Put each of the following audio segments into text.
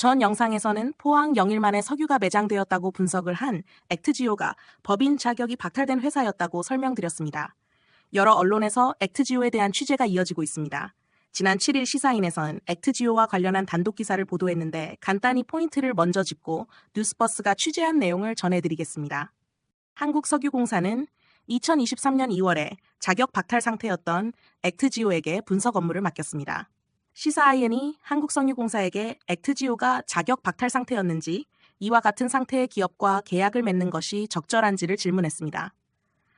전 영상에서는 포항 영일만에 석유가 매장되었다고 분석을 한 액트지오가 법인 자격이 박탈된 회사였다고 설명드렸습니다. 여러 언론에서 액트지오에 대한 취재가 이어지고 있습니다. 지난 7일 시사인에선 액트지오와 관련한 단독 기사를 보도했는데 간단히 포인트를 먼저 짚고 뉴스버스가 취재한 내용을 전해드리겠습니다. 한국석유공사는 2023년 2월에 자격 박탈 상태였던 액트지오에게 분석 업무를 맡겼습니다. 시사IN이 한국석유공사에게 액트지오가 자격 박탈 상태였는지 이와 같은 상태의 기업과 계약을 맺는 것이 적절한지를 질문했습니다.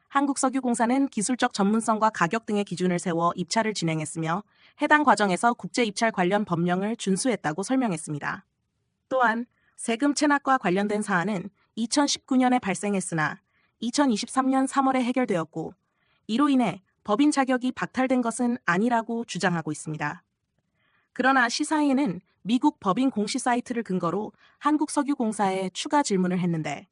한국석유공사는 기술적 전문성과 가격 등의 기준을 세워 입찰을 진행했으며 해당 과정에서 국제 입찰 관련 법령을 준수했다고 설명했습니다. 또한 세금 체납과 관련된 사안은 2019년에 발생했으나 2023년 3월에 해결되었고 이로 인해 법인 자격이 박탈된 것은 아니라고 주장하고 있습니다. 그러나 시사인은 미국 법인 공시 사이트를 근거로 한국석유공사에 추가 질문을 했는데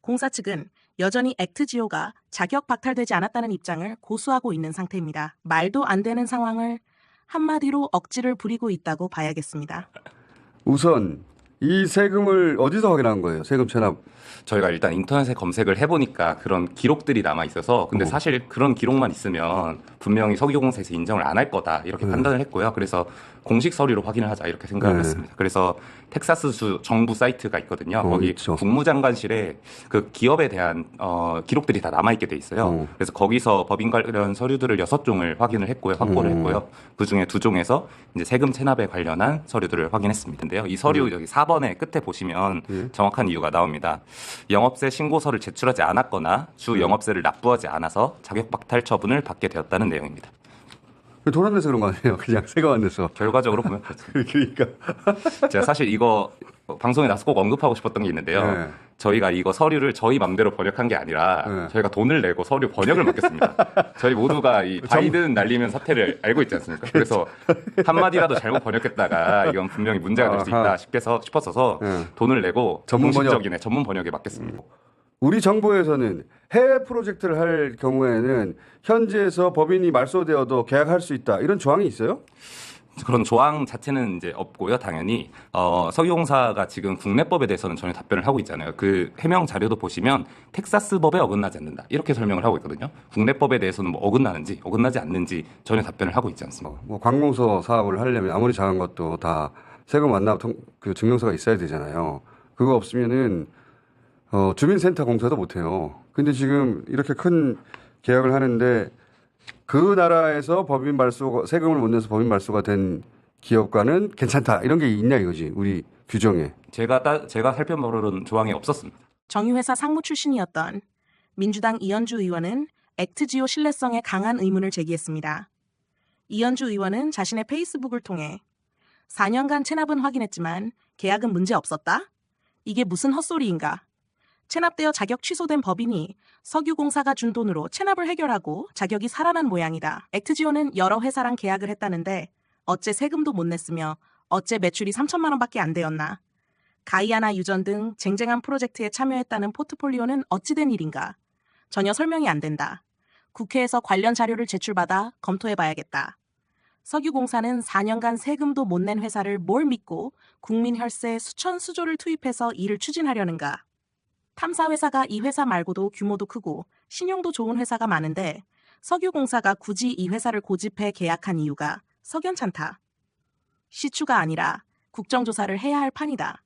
공사 측은 여전히 액트지오가 자격 박탈되지 않았다는 입장을 고수하고 있는 상태입니다. 말도 안 되는 상황을 한마디로 억지를 부리고 있다고 봐야겠습니다. 우선 이 세금을 어디서 확인한 거예요? 세금 체납. 저희가 일단 인터넷에 검색을 해보니까 그런 기록들이 남아 있어서 근데 어. 사실 그런 기록만 있으면 분명히 석유공사에서 인정을 안 할 거다 이렇게 네. 판단을 했고요. 그래서 공식 서류로 확인을 하자 이렇게 생각을 네. 했습니다. 그래서 텍사스주 정부 사이트가 있거든요. 어, 거기 있죠. 국무장관실에 그 기업에 대한 어, 기록들이 다 남아 있게 돼 있어요. 어. 그래서 거기서 법인 관련 서류들을 여섯 종을 확인을 했고요, 확보를 음. 했고요. 그 중에 두 종에서 이제 세금 체납에 관련한 서류들을 확인했습니다. 근데요, 이 서류 음. 여기 4번의 끝에 보시면 예. 정확한 이유가 나옵니다. 영업세 신고서를 제출하지 않았거나 주 음. 영업세를 납부하지 않아서 자격 박탈 처분을 받게 되었다는 내용입니다. 돈안 내서 그런 거 아니에요? 그냥 안 내서. 결과적으로 보면 그렇죠. 그러니까. 제가 사실 이거 방송에 나서 꼭 언급하고 싶었던 게 있는데요. 네. 저희가 이거 서류를 저희 맘대로 번역한 게 아니라 네. 저희가 돈을 내고 서류 번역을 맡겼습니다. 저희 모두가 이 바이든 날리면 사태를 알고 있지 않습니까? 그래서 한마디라도 잘못 번역했다가 이건 분명히 문제가 될 수. 있다 싶어서 싶었어서 네. 돈을 내고 전문 번역. 공식적인 애, 전문 번역에 맡겼습니다. 우리 정부에서는 해외 프로젝트를 할 경우에는 현지에서 법인이 말소되어도 계약할 수 있다. 이런 조항이 있어요? 그런 조항 자체는 이제 없고요, 당연히. 어, 석유공사가 지금 국내법에 대해서는 전혀 답변을 하고 있잖아요. 그 해명 자료도 보시면 텍사스법에 어긋나지 않는다. 이렇게 설명을 하고 있거든요. 국내법에 대해서는 뭐 어긋나는지, 어긋나지 않는지 전혀 답변을 하고 있지 않습니다. 뭐 관공서 사업을 하려면 아무리 작은 것도 다 세금 완납 통- 그 증명서가 있어야 되잖아요. 그거 없으면은 어, 주민센터 공사도 못 해요. 근데 지금 이렇게 큰 계약을 하는데 그 나라에서 법인 말소 세금을 못 내서 법인 말소가 된 기업과는 괜찮다. 이런 게 있냐 이거지. 우리 규정에. 제가 따, 제가 살펴보는 조항이 없었습니다. 정유회사 상무 출신이었던 민주당 이현주 의원은 액트지오 신뢰성에 강한 의문을 제기했습니다. 이현주 의원은 자신의 페이스북을 통해 4년간 체납은 확인했지만 계약은 문제 없었다? 이게 무슨 헛소리인가? 체납되어 자격 취소된 법인이 석유공사가 준 돈으로 체납을 해결하고 자격이 살아난 모양이다. 액트지오는 여러 회사랑 계약을 했다는데 어째 세금도 못 냈으며 어째 매출이 3천만 원밖에 안 되었나? 가이아나 유전 등 쟁쟁한 프로젝트에 참여했다는 포트폴리오는 어찌된 일인가? 전혀 설명이 안 된다. 국회에서 관련 자료를 제출받아 검토해봐야겠다. 석유공사는 4년간 세금도 못 낸 회사를 뭘 믿고 국민 혈세 수천 수조를 투입해서 일을 추진하려는가? 탐사 회사가 이 회사 말고도 규모도 크고 신용도 좋은 회사가 많은데 석유공사가 굳이 이 회사를 고집해 계약한 이유가 석연찮다. 시추가 아니라 국정조사를 해야 할 판이다.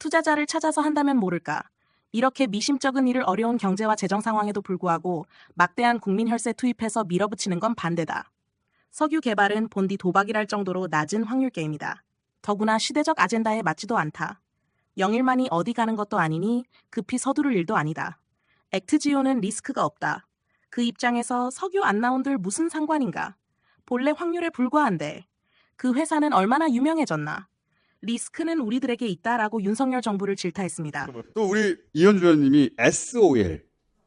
투자자를 찾아서 한다면 모를까. 이렇게 미심쩍은 일을 어려운 경제와 재정 상황에도 불구하고 막대한 국민 혈세 투입해서 밀어붙이는 건 반대다. 석유 개발은 본디 도박이랄 정도로 낮은 확률 게임이다. 더구나 시대적 아젠다에 맞지도 않다. 영일만이 어디 가는 것도 아니니 급히 서두를 일도 아니다. 액트지오는 리스크가 없다. 그 입장에서 석유 안 나온들 무슨 상관인가? 본래 확률에 불과한데 그 회사는 얼마나 유명해졌나? 리스크는 우리들에게 있다라고 윤석열 정부를 질타했습니다. 또 우리 이현주 의원님이 SOL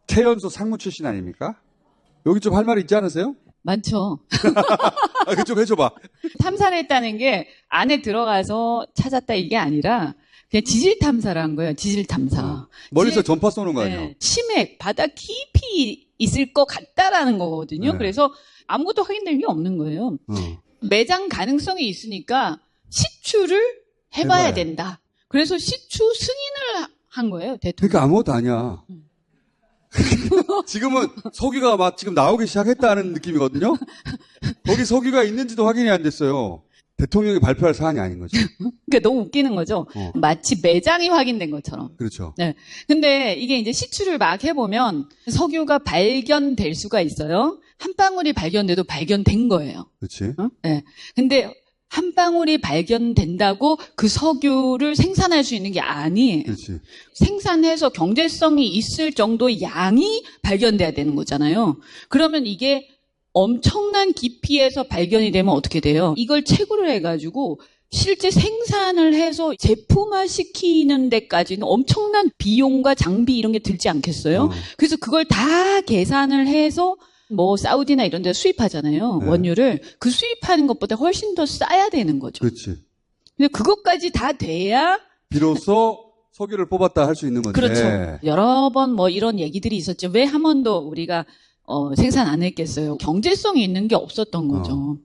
태연소 상무 출신 아닙니까? 여기 좀 할말 있지 않으세요? 많죠. 아, 그좀 해줘봐. 탐사를 했다는 게 안에 들어가서 찾았다 이게 아니라 그냥 지질 탐사를 한 거예요. 지질 탐사. 어, 멀리서 지질- 전파 쏘는 거 아니야? 네, 치맥 바다 깊이 있을 것 같다라는 거거든요. 네. 그래서 아무것도 확인된 게 없는 거예요. 어. 매장 가능성이 있으니까 시추를 해봐야 해봐야. 된다. 그래서 시추 승인을 한 거예요, 대통령. 그러니까 아무것도 아니야. 음. 지금은 석유가 막 지금 나오기 시작했다는 느낌이거든요. 거기 석유가 있는지도 확인이 안 됐어요. 대통령이 발표할 사안이 아닌 거죠. 그러니까 너무 웃기는 거죠. 어. 마치 매장이 확인된 것처럼. 그렇죠. 근데 이게 이제 시추를 막 해보면 석유가 발견될 수가 있어요. 한 방울이 발견돼도 발견된 거예요. 그렇지. 근데 한 방울이 발견된다고 그 석유를 생산할 수 있는 게 아니에요. 그렇지. 생산해서 경제성이 있을 정도의 양이 발견돼야 되는 거잖아요. 그러면 이게 엄청난 깊이에서 발견이 되면 어떻게 돼요? 이걸 채굴을 해가지고 실제 생산을 해서 제품화 시키는 데까지는 엄청난 비용과 장비 이런 게 들지 않겠어요? 어. 그래서 그걸 다 계산을 해서 뭐 사우디나 이런 데 수입하잖아요. 네. 원유를 그 수입하는 것보다 훨씬 더 싸야 되는 거죠. 그렇지. 근데 그것까지 다 돼야 비로소 석유를 뽑았다 할 수 있는 건데. 그렇죠. 여러 번 뭐 이런 얘기들이 있었죠. 왜 한 번도 우리가 어, 생산 안 했겠어요? 경제성이 있는 게 없었던 거죠.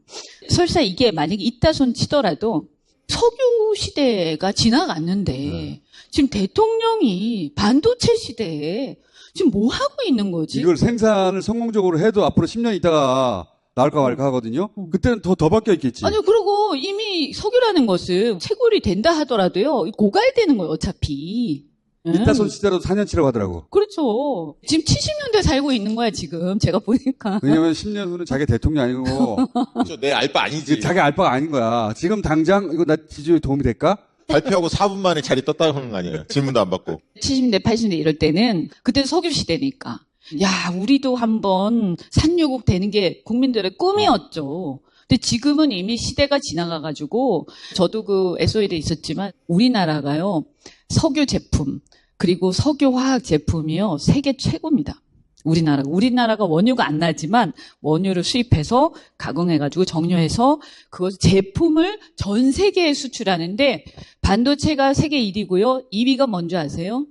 설사 이게 만약에 있다 손 치더라도 석유 시대가 지나갔는데 네. 지금 대통령이 반도체 시대에 지금 뭐 하고 있는 거지? 이걸 생산을 성공적으로 해도 앞으로 10년 있다가 나올까 말까 하거든요. 음. 그때는 더, 더 바뀌어 있겠지. 아니요, 그리고 이미 석유라는 것은 채굴이 된다 하더라도요, 고갈되는 거예요, 어차피. 예? 이따손 시대로도 4년치라고 하더라고. 그렇죠. 지금 70년대 살고 있는 거야, 지금. 제가 보니까. 왜냐면 10년 후는 자기 대통령 아니고 그렇죠. 내 알바 아니지. 자기 알바가 아닌 거야. 지금 당장 이거 나 지지율 도움이 될까? 발표하고 4분 만에 자리 떴다 하는 거 아니에요. 질문도 안 받고. 70대, 80대 이럴 때는 그때 석유 시대니까. 야, 우리도 한번 산유국 되는 게 국민들의 꿈이었죠. 근데 지금은 이미 시대가 지나가가지고 저도 그 SOE에 있었지만 우리나라가요 석유 제품 그리고 석유 화학 제품이요 세계 최고입니다. 우리나라 우리나라가 원유가 안 나지만 원유를 수입해서 가공해가지고 정료해서 그 제품을 전 세계에 수출하는데 반도체가 세계 1위고요. 2위가 뭔지 아세요?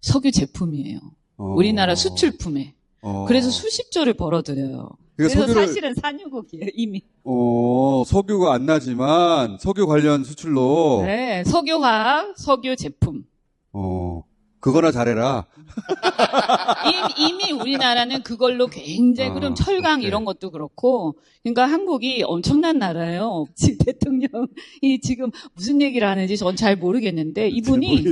석유 제품이에요. 어. 우리나라 수출품에. 어. 그래서 수십조를 벌어들여요. 그래서 석유를 사실은 산유국이에요, 이미. 어, 석유가 안 나지만 석유 관련 수출로 네, 석유화학, 석유 제품. 어, 그거나 잘해라. 이미, 이미 우리나라는 그걸로 굉장히, 아, 그럼 철강 오케이. 이런 것도 그렇고, 그러니까 한국이 엄청난 나라예요. 지금 대통령이 지금 무슨 얘기를 하는지 전 잘 모르겠는데, 이분이.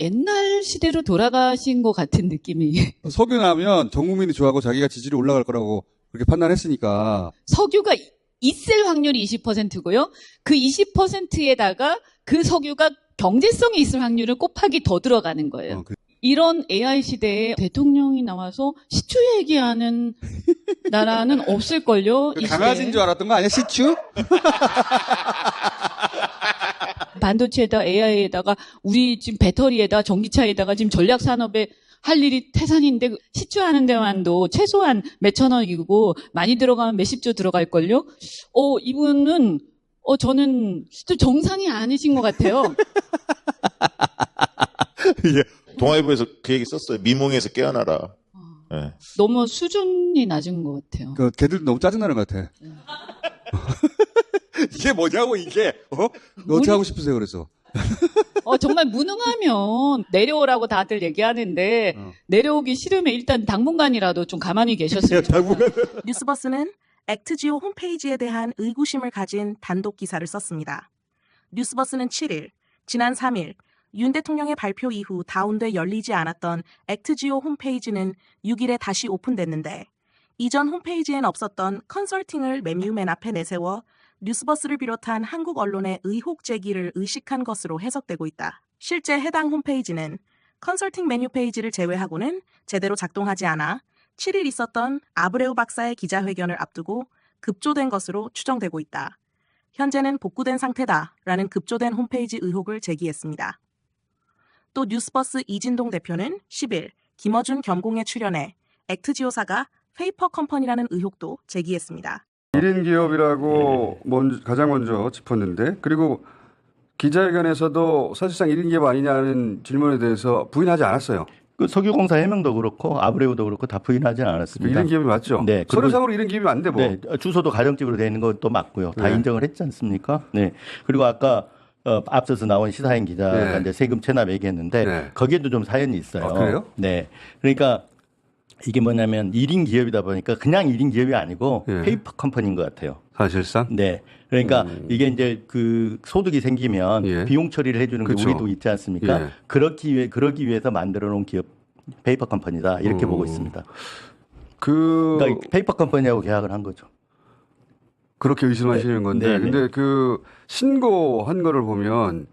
옛날 시대로 돌아가신 것 같은 느낌이. 석유 나면 전 국민이 좋아하고 자기가 지지율이 올라갈 거라고 그렇게 판단했으니까 석유가 있을 확률이 20%고요. 그 20%에다가 그 석유가 경제성이 있을 확률을 곱하기 더 들어가는 거예요. 어, 그- 이런 AI 시대에 대통령이 나와서 시추 얘기하는 나라는 없을걸요. 이 강아지인. 줄 알았던 거 아니야? 시추? 반도체에다 AI에다가 우리 지금 배터리에다 전기차에다가 지금 전략 산업에 할 일이 태산인데 그 시추하는 데만도 최소한 몇천 원이고 많이 들어가면 몇십조 들어갈걸요. 어 이분은 어 저는 좀 정상이 아니신 것 같아요. 동아일보에서 그 얘기 썼어요. 미몽에서 깨어나라. 예. 너무 수준이 낮은 것 같아요. 그 걔들 너무 짜증나는 것 같아. 이게 뭐냐고 이게 어? 너 어떻게 하고 싶으세요 그래서? 어 정말 무능하면 내려오라고 다들 얘기하는데 어. 내려오기 싫으면 일단 당분간이라도 좀 가만히 계셨으면 좋겠어요. 뉴스버스는 액트지오 홈페이지에 대한 의구심을 가진 단독 기사를 썼습니다. 뉴스버스는 7일, 지난 3일 윤 대통령의 발표 이후 다운돼 열리지 않았던 액트지오 홈페이지는 6일에 다시 오픈됐는데 이전 홈페이지엔 없었던 컨설팅을 메뉴맨 앞에 내세워 뉴스버스를 비롯한 한국 언론의 의혹 제기를 의식한 것으로 해석되고 있다. 실제 해당 홈페이지는 컨설팅 메뉴 페이지를 제외하고는 제대로 작동하지 않아 7일 있었던 아브레우 박사의 기자회견을 앞두고 급조된 것으로 추정되고 있다. 현재는 복구된 상태다 라는 급조된 홈페이지 의혹을 제기했습니다. 또 뉴스버스 이진동 대표는 10일 김어준 겸공에 출연해 액트지오사가 페이퍼 컴퍼니라는 의혹도 제기했습니다. 1인 기업이라고 먼저, 가장 먼저 짚었는데 그리고 기자회견에서도 사실상 1인 기업 아니냐는 질문에 대해서 부인하지 않았어요. 그 석유공사 해명도 그렇고 아브레우도 그렇고 다 부인하지는 않았습니다. 1인 기업이 맞죠? 네, 서류상으로 1인 기업이 안 돼, 뭐. 네, 주소도 가정집으로 되어 있는 것도 맞고요. 다 네. 인정을 했지 않습니까? 네. 그리고 아까 어, 앞서서 나온 시사인 기자가 네. 이제 세금 체납 얘기했는데 네. 거기에도 좀 사연이 있어요. 아, 그래요? 네. 그러니까 이게 뭐냐면 1인 기업이다 보니까 그냥 1인 기업이 아니고 예. 페이퍼 컴퍼니인 것 같아요. 사실상 네. 그러니까 이게 이제 그 소득이 생기면 음. 예. 비용 처리를 해주는 게 그쵸. 우리도 있지 않습니까? 예. 그렇기 위해 그러기 위해서 만들어 놓은 기업 페이퍼 컴퍼니다 이렇게 음. 보고 있습니다. 그 그러니까 페이퍼 컴퍼니하고 계약을 한 거죠. 그렇게 의심하시는 건데 네, 네. 근데 그 신고한 거를 보면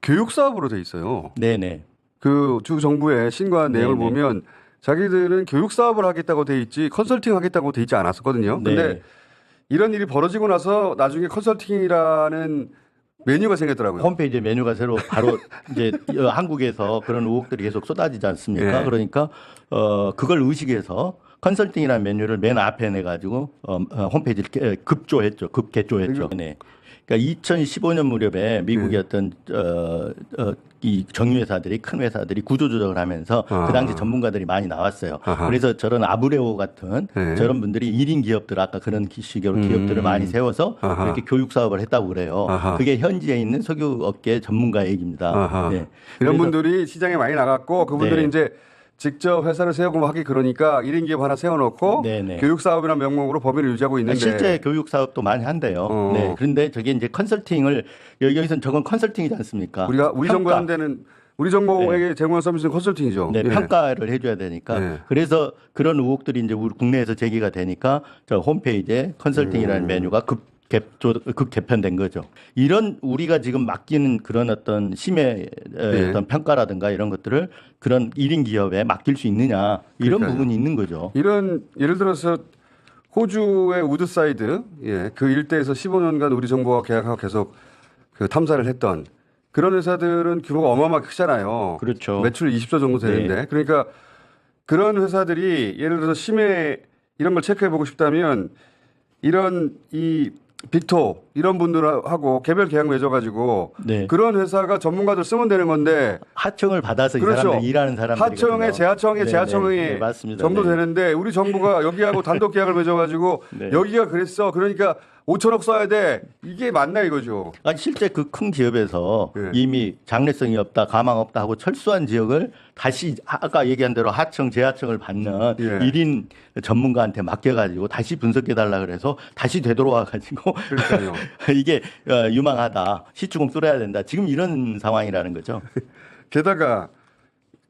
교육 사업으로 돼 있어요. 네네. 그 주 정부의 신고한 내용을 네네. 보면 자기들은 교육 사업을 하겠다고 돼 있지 컨설팅 하겠다고 돼 있지 않았었거든요. 근데 네. 이런 일이 벌어지고 나서 나중에 컨설팅이라는 메뉴가 생겼더라고요. 홈페이지 메뉴가 새로 바로 이제 어, 한국에서 그런 의혹들이 계속 쏟아지지 않습니까? 예. 그러니까 어 그걸 의식해서 컨설팅이라는 메뉴를 맨 앞에 내 가지고 어, 어, 홈페이지를 개- 급조했죠. 급개조했죠. 네. 그러니까 2015년 무렵에 미국의 예. 어떤 어, 어, 이 정유회사들이 큰 회사들이 구조조정을 하면서 아. 그 당시 전문가들이 많이 나왔어요. 아하. 그래서 저런 아브레오 같은 네. 저런 분들이 1인 기업들 아까 그런 기업들을 음. 많이 세워서 아하. 이렇게 교육 사업을 했다고 그래요. 아하. 그게 현지에 있는 석유 업계 전문가 얘기입니다. 네. 이런 분들이 시장에 많이 나갔고 그분들이 네. 이제 직접 회사를 세우고 하기 그러니까 1인 기업 하나 세워놓고 네네. 교육 사업이라는 명목으로 법인을 유지하고 있는데 실제 교육 사업도 많이 한대요. 어. 네. 그런데 저게 이제 컨설팅을 여기- 여기서는 저건 컨설팅이지 않습니까? 우리가 우리. 정부 하는 데는 우리 정부에게 제공한 서비스는 컨설팅이죠. 네, 예. 평가를 해줘야 되니까. 네. 그래서 그런 의혹들이 이제 우리 국내에서 제기가 되니까 저 홈페이지에 컨설팅이라는 음. 메뉴가 급 개조, 급 개편된 거죠. 이런 우리가 지금 맡기는 그런 어떤 심의 어, 네. 어떤 평가라든가 이런 것들을 그런 1인 기업에 맡길 수 있느냐 이런 그러니까요. 부분이 있는 거죠. 이런 예를 들어서 호주의 우드사이드 예, 그 일대에서 15년간 우리 정부와 계약하고 계속 그 탐사를 했던 그런 회사들은 규모가 어마어마하게 크잖아요. 그렇죠. 매출 20조 정도 되는데 그러니까 그런 회사들이 예를 들어서 심해 이런 걸 체크해 보고 싶다면 이런 이 빅토 이런 분들하고 개별 계약 맺어가지고 네. 그런 회사가 전문가들 쓰면 되는 건데 하청을 받아서 이 그렇죠. 사람들 일하는 사람들 하청에 재하청에 재하청이 네, 맞습니다. 정도 네. 되는데 우리 정부가 여기하고 단독 계약을 맺어가지고 네. 여기가 그랬어 그러니까 5천억 써야 돼 이게 맞나 이거죠. 아니 실제 그 큰 기업에서 예. 이미 장래성이 없다, 가망 없다 하고 철수한 지역을 다시 아까 얘기한 대로 하청, 재하청을 받는 예. 일 1인 전문가한테 맡겨가지고 다시 분석해 달라 그래서 다시 되돌아와 가지고 그러니까요. 이게 어, 유망하다, 시추금 쏠아야 된다. 지금 이런 상황이라는 거죠. 게다가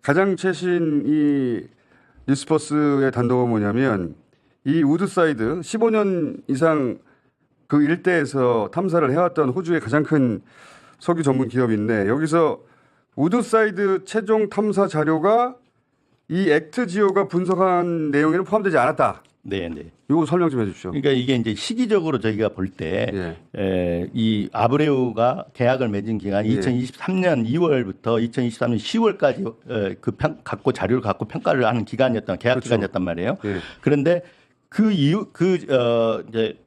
가장 최신 이 뉴스버스의 단독은 뭐냐면 이 우드사이드 15년 이상 그 일대에서 탐사를 해왔던 호주의 가장 큰 석유 전문 기업인데 여기서 우드사이드 최종 탐사 자료가 이 액트 지오가 분석한 내용에는 포함되지 않았다. 네, 네. 이거 설명 좀 해주십시오. 그러니까 이게 이제 시기적으로 저희가 볼 때, 예. 에, 이 아브레우가 계약을 맺은 기간이 예. 2023년 2월부터 2023년 10월까지 에, 그 평, 갖고 자료를 갖고 평가를 하는 기간이었던 계약 그렇죠. 기간이었단 말이에요. 예. 그런데 그 이후 그 어, 이제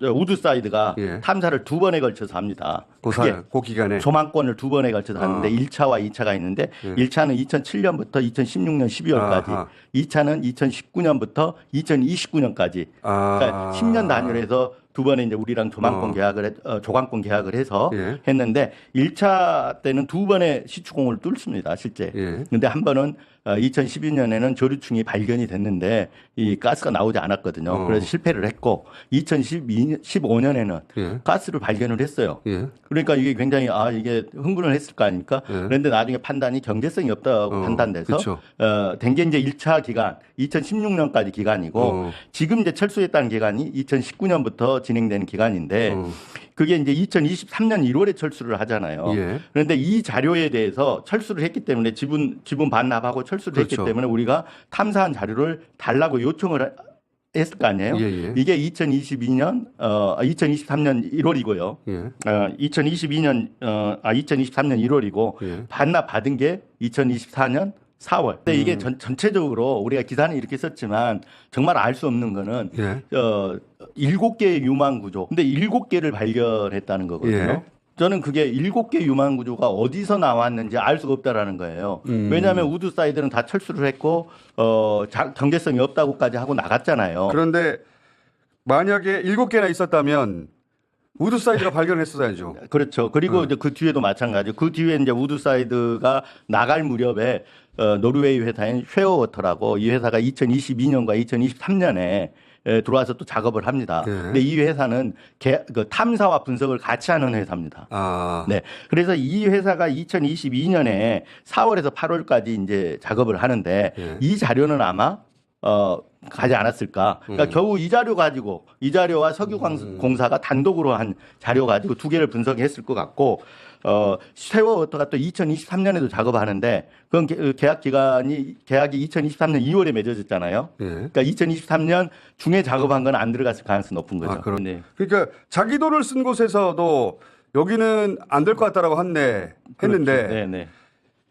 우드 사이드가 예. 탐사를 두 번에 걸쳐서 합니다. 그, 크게 사, 그 기간에. 조망권을 두 번에 걸쳐서 하는데 아. 1차와 2차가 있는데 예. 1차는 2007년부터 2016년 12월까지, 아하. 2차는 2019년부터 2029년까지 아. 그러니까 10년 단위로 해서 두 번에 이제 우리랑 조망권 어. 계약을 했, 어, 조관권 계약을 해서 예. 했는데 1차 때는 두 번의 시추공을 뚫습니다, 실제. 예. 근데 한 번은 어, 2012년에는 조류층이 발견이 됐는데 이 가스가 나오지 않았거든요. 어. 그래서 실패를 했고 2015년에는 예. 가스를 발견을 했어요. 예. 그러니까 이게 굉장히 아 이게 흥분을 했을 거 아닙니까? 예. 그런데 나중에 판단이 경제성이 없다고 어, 판단돼서 그쵸. 어, 된게 이제 1차 기간 2016년까지 기간이고 어. 지금 이제 철수했다는 기간이 2019년부터 진행되는 기간인데 어. 그게 이제 2023년 1월에 철수를 하잖아요. 예. 그런데 이 자료에 대해서 철수를 했기 때문에 지분 지분 반납하고 철수를 그렇죠. 했기 때문에 우리가 탐사한 자료를 달라고 요청을 하- 했을 거 아니에요. 예, 예. 이게 2022년 어 2023년 1월이고요. 예. 어, 2022년 어, 아 2023년 1월이고 예. 반납 받은 게 2024년 4월. 근데 음. 이게 전, 전체적으로 우리가 기사는 이렇게 썼지만 정말 알 수 없는 거는 예. 어 일곱 개의 유망 구조. 근데 일곱 개를 발견했다는 거거든요. 예. 저는 그게 일곱 개 유망 구조가 어디서 나왔는지 알 수가 없다라는 거예요. 음. 왜냐하면 우드 사이드는 다 철수를 했고 어 자- 경제성이 없다고까지 하고 나갔잖아요. 그런데 만약에 일곱 개나 있었다면 우드사이드가 발견했어야죠. 그렇죠. 그리고 이제 그 뒤에도 마찬가지. 그 뒤에 이제 우드사이드가 나갈 무렵에 어, 노르웨이 회사인 쉐어워터라고 이 회사가 2022년과 2023년에 에, 들어와서 또 작업을 합니다. 네. 근데 이 회사는 개- 그 탐사와 분석을 같이 하는 회사입니다. 아, 네. 그래서 이 회사가 2022년에 4월에서 8월까지 이제 작업을 하는데 예. 이 자료는 아마 어 가지 않았을까. 그러니까 음. 겨우 이 자료 가지고 이 자료와 석유공사가 단독으로 한 자료 가지고 두 개를 분석했을 것 같고 어 세워워터가 또 2023년에도 작업하는데 그건 계- 계약 기간이 계약이 2023년 2월에 맺어졌잖아요. 예. 그러니까 2023년 중에 작업한 건 안 들어갔을 가능성이 높은 거죠. 아, 그럼. 네. 그러니까 자기 돈을 쓴 곳에서도 여기는 안 될 것 같다라고 한네 했는데 그렇죠.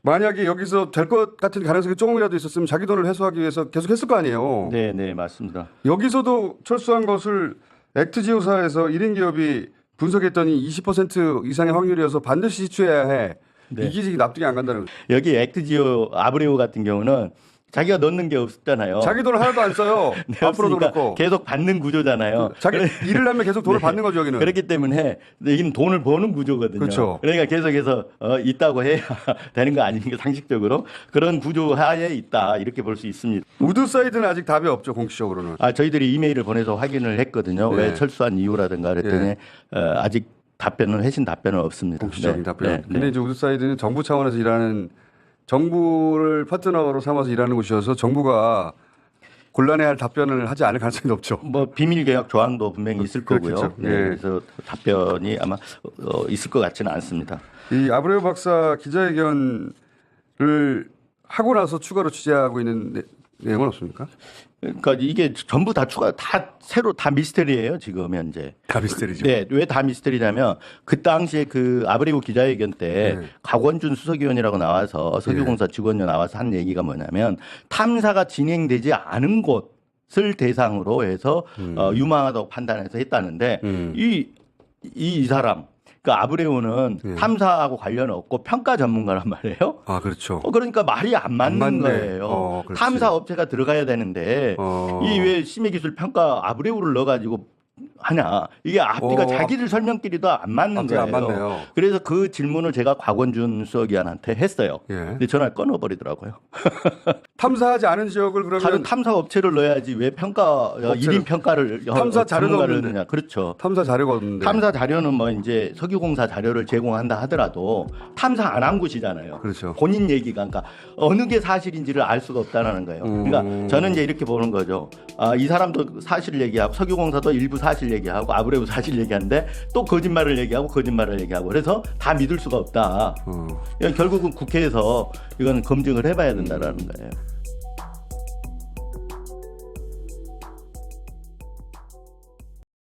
만약에 여기서 될 것 같은 가능성이 조금이라도 있었으면 자기 돈을 해소하기 위해서 계속 했을 거 아니에요. 네, 네, 맞습니다. 여기서도 철수한 것을 액트지오사에서 1인 기업이 분석했더니 20% 이상의 확률이어서 반드시 시추해야 해. 네. 이게 지금 납득이 안 간다는 거죠. 여기 액트지오 아브레오 같은 경우는 자기가 넣는 게 없잖아요. 자기 돈을 하나도 안 써요. 네, 앞으로도 그렇고. 계속 받는 구조잖아요. 자기 일을 하면 계속 돈을 네. 받는 거죠, 여기는. 그렇기 때문에 여기는 돈을 버는 구조거든요. 그렇죠. 러니까 계속해서 어, 있다고 해야 되는 거 아닙니까 상식적으로 그런 구조 하에 있다 이렇게 볼 수 있습니다. 우드 사이드는 아직 답이 없죠, 공식적으로는. 아 저희들이 이메일을 보내서 확인을 했거든요. 네. 왜 철수한 이유라든가 그랬더니 네. 어, 아직 답변은 회신 답변은 없습니다. 공식적인 네. 답변. 네. 근데 네. 이제 우드 사이드는 정부 차원에서 일하는 정부를 파트너로 삼아서 일하는 곳이어서 정부가 곤란해할 답변을 하지 않을 가능성이 높죠. 뭐 비밀 계약 조항도 분명히 있을 거고요. 그렇겠죠. 네, 예. 그래서 답변이 아마 어, 있을 것 같지는 않습니다. 이 아브레오 박사 기자회견을 하고 나서 추가로 취재하고 있는 내, 내용은 없습니까? 그러니까 이게 전부 다 추가 다 새로 다 미스터리예요 지금 현재. 가비스테리죠. 네, 왜 다 미스터리냐면 그 당시에 그 아브레오 기자회견 때 네. 곽원준 수석위원이라고 나와서 석유공사 직원이 나와서 한 얘기가 뭐냐면 탐사가 진행되지 않은 곳을 대상으로 해서 어, 유망하다고 판단해서 했다는데 음. 이, 이, 이 사람 그 아브레오는 네. 탐사하고 관련 없고 평가 전문가란 말이에요. 아, 그렇죠. 어, 그러니까 말이 안 맞는 맞네. 거예요. 어. 탐사 업체가 들어가야 되는데 어. 이왜 심해기술 평가 아브레오를 넣어가지고 하냐 이게 앞뒤가 어. 자기들 설명끼리도 안 맞는 앞뒤가 안 거예요. 맞네요. 그래서 그 질문을 제가 곽원준 수석위원한테 했어요. 예. 근데 전화를 끊어버리더라고요. 탐사하지 않은 지역을 다른 그러면 탐사 업체를 넣어야지 왜 평가 어, 1인 평가를 어, 탐사 없는데. 넣느냐. 그렇죠. 탐사 자료가 없는데. 탐사 자료는 뭐 이제 석유공사 자료를 제공한다 하더라도 탐사 안 한 곳이잖아요. 그렇죠. 본인 얘기가 그러니까 어느 게 사실인지를 알 수가 없다는 거예요. 음. 그러니까 저는 이제 이렇게 보는 거죠. 아, 이 사람도 사실 얘기하고 석유공사도 일부 사실 얘기하고 아브레우 사실 얘기하는데 또 거짓말을 얘기하고 거짓말을 얘기하고 그래서 다 믿을 수가 없다. 어. 결국은 국회에서 이건 검증을 해봐야 된다라는 거예요.